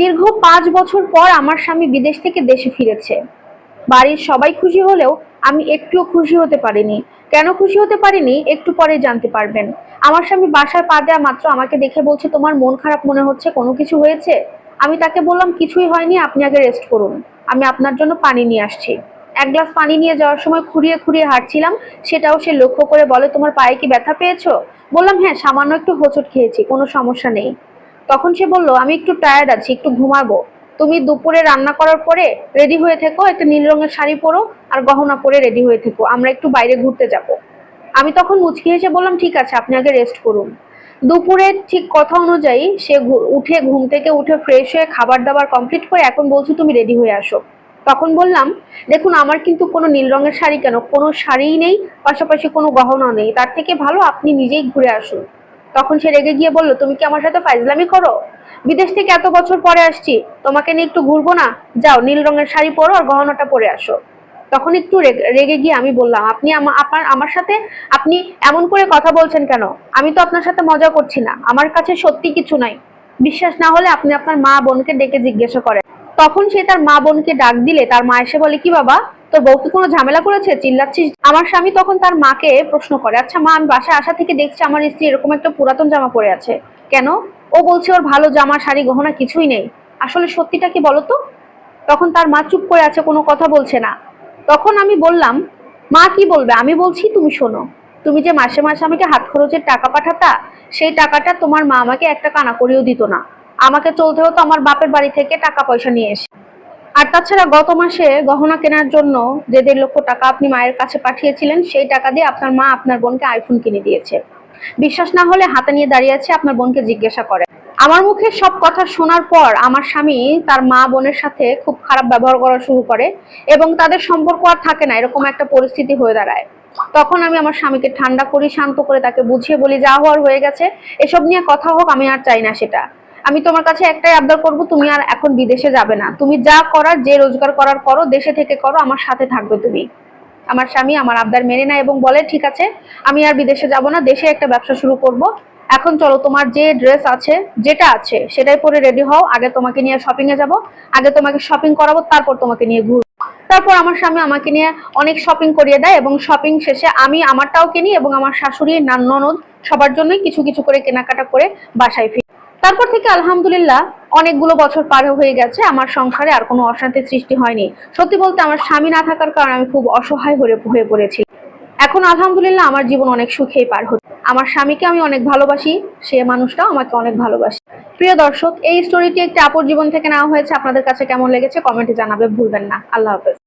দীর্ঘ পাঁচ বছর পর আমার স্বামী বিদেশ থেকে দেশে ফিরেছে। বাড়ির সবাই খুশি হলেও আমি একটুও খুশি হতে পারিনি। কেন খুশি হতে পারিনি? একটু পরে জানতে পারবেন। আমার স্বামী বাসায় পা দেওয়া মাত্র আমাকে দেখে বলছে, তোমার মন খারাপ মনে হচ্ছে? কোনো কিছু হয়েছে? আমি তাকে বললাম, কিছুই হয়নি, আপনি আগে রেস্ট করুন। আমি আপনার জন্য পানি নিয়ে আসছি। এক গ্লাস পানি নিয়ে যাওয়ার সময় খুঁড়িয়ে খুঁড়িয়ে হাঁটছিলাম। সেটাও সে লক্ষ্য করে বলে, তোমার পায়ে কি ব্যথা পেয়েছ? বললাম হ্যাঁ সামান্য একটু হোঁচট খেয়েছি, কোনো সমস্যা নেই। তখন সে বলল, আমি একটু টায়ার্ড আছি, একটু ঘুমাবো। তুমি দুপুরে রান্না করার পরে রেডি হয়ে থেকো, একটা নীল রঙের শাড়ি পরো আর গহনা পরে রেডি হয়ে থেকো। আমরা একটু বাইরে ঘুরতে যাব। আমি তখন মুচকি হেসে বললাম, ঠিক আছে, আপনি আগে রেস্ট করুন। দুপুরে ঠিক কথা অনুযায়ী সে উঠে ঘুম থেকে উঠে ফ্রেশ হয়ে খাবার দাবার কমপ্লিট করে এখন বলছো, তুমি রেডি হয়ে আসো। তখন বললাম, দেখুন, আমার কিন্তু কোনো নীল রঙের শাড়ি কেন? কোনো শাড়িই নেই, পাশাপাশি কোনো গহনা নেই। তার থেকে ভালো আপনি নিজেই ঘুরে আসুন। তখন সে রেগে গিয়ে বলল, তুমি কি আমার সাথে ফাইজলামি করো? বিদেশ থেকে এত বছর পরে আসছি, তোমাকে নিয়ে একটু ঘুরবো না? যাও, নীল রঙের শাড়ি পরো আর গহনাটা পরে আসো। তখন একটু রেগে- গিয়ে আমি বললাম, আপনি আপনার, আমার সাথে আপনি এমন করে কথা বলছেন কেন? আমি তো আপনার সাথে মজা করছি না। আমার কাছে সত্যি কিছু নাই। বিশ্বাস না হলে আপনি আপনার মা বোনকে ডেকে জিজ্ঞাসা করেন। তখন সে তার মা বোনকে ডাক দিলে, তার মা এসে বলে, কি বাবা তোর বউ কি কোনো ঝামেলা করেছে? চিল্লাচ্ছিস? আমার স্বামী তখন তার মাকে প্রশ্ন করে আচ্ছা মা, আমি বাসায় আসা থেকে দেখছি আমার স্ত্রী এরকম একটা পুরাতন জামা পরে আছে। কেন? ও বলছে ওর ভালো জামা, শাড়ি, গহনা কিছুই নেই। আসলে সত্যিটা কি বলো তো? তখন তার মা চুপ করে আছে, কোনো কথা বলছে না। তখন আমি বললাম, মা, কি বলবে? আমি বলছি, তুমি শোনো। তুমি যে মাসে মাসে আমাকে হাত খরচের টাকা পাঠাতা, সেই টাকাটা তোমার মা আমাকে একটা কানা করেও দিত না। আমাকে চলতে হতো আমার বাপের বাড়ি থেকে টাকা পয়সা নিয়ে এসে। আর তাছাড়া গত মাসে গহনা কেনার জন্য যে দেড় লক্ষ টাকা আপনি মায়ের কাছে পাঠিয়েছিলেন, সেই টাকা দিয়ে আপনার মা আপনার বোনকে আইফোন কিনে দিয়েছে। বিশ্বাস না হলে হাতে নিয়ে দাঁড়িয়ে আছে আপনার বোনকে জিজ্ঞাসা করে। আমার মুখে সব কথা শোনার পর আমার স্বামী তার মা বোনের সাথে খুব খারাপ ব্যবহার করা শুরু করে এবং তাদের সম্পর্ক আর থাকে না, এরকম একটা পরিস্থিতি হয়ে দাঁড়ায়। তখন আমি আমার স্বামীকে ঠান্ডা করি, শান্ত করে তাকে বুঝিয়ে বলি, যা হওয়ার হয়ে গেছে, এসব নিয়ে কথা হোক, আমি আর চাই না সেটা। আমি তোমার কাছে একটাই আবদার করব, তুমি আর এখন বিদেশে যাবে না। তুমি যা করার, যে রোজগার করার করো, দেশে থেকে করো, আমার সাথে থাকবে তুমি। আমার স্বামী আমার আবদার মেনে নেয় এবং বলে, ঠিক আছে, আমি আর বিদেশে যাব না, দেশে একটা ব্যবসা শুরু করব। এখন চলো, তোমার যে ড্রেস আছে, যেটা আছে, সেটাই পরে রেডি হও। আগে তোমাকে নিয়ে শপিং এ যাব, আগে তোমাকে শপিং করাবো, তারপর তোমাকে নিয়ে ঘুরবো। তারপর আমার স্বামী আমাকে নিয়ে অনেক শপিং করিয়ে দেয় এবং শপিং শেষে আমি আমারটাও কিনি এবং আমার শাশুড়ি, নান, ননদ সবার জন্যই কিছু কিছু করে কেনাকাটা করে বাসায় ফিরি। তারপর থেকে আলহামদুলিল্লাহ অনেকগুলো বছর পার হয়ে গেছে, আমার সংসারে আর কোনো অশান্তির সৃষ্টি হয়নি। সত্যি বলতে আমার স্বামী না থাকার কারণে আমি খুব অসহায় হয়ে হয়ে পড়েছি। এখন আলহামদুলিল্লাহ আমার জীবন অনেক সুখেই পার হচ্ছে। আমার স্বামীকে আমি অনেক ভালোবাসি, সে মানুষটাও আমাকে অনেক ভালোবাসে। প্রিয় দর্শক, এই স্টোরিটি একটি আপুর জীবন থেকে নেওয়া হয়েছে। আপনাদের কাছে কেমন লেগেছে কমেন্টে জানাবে ভুলবেন না। আল্লাহ হাফেজ।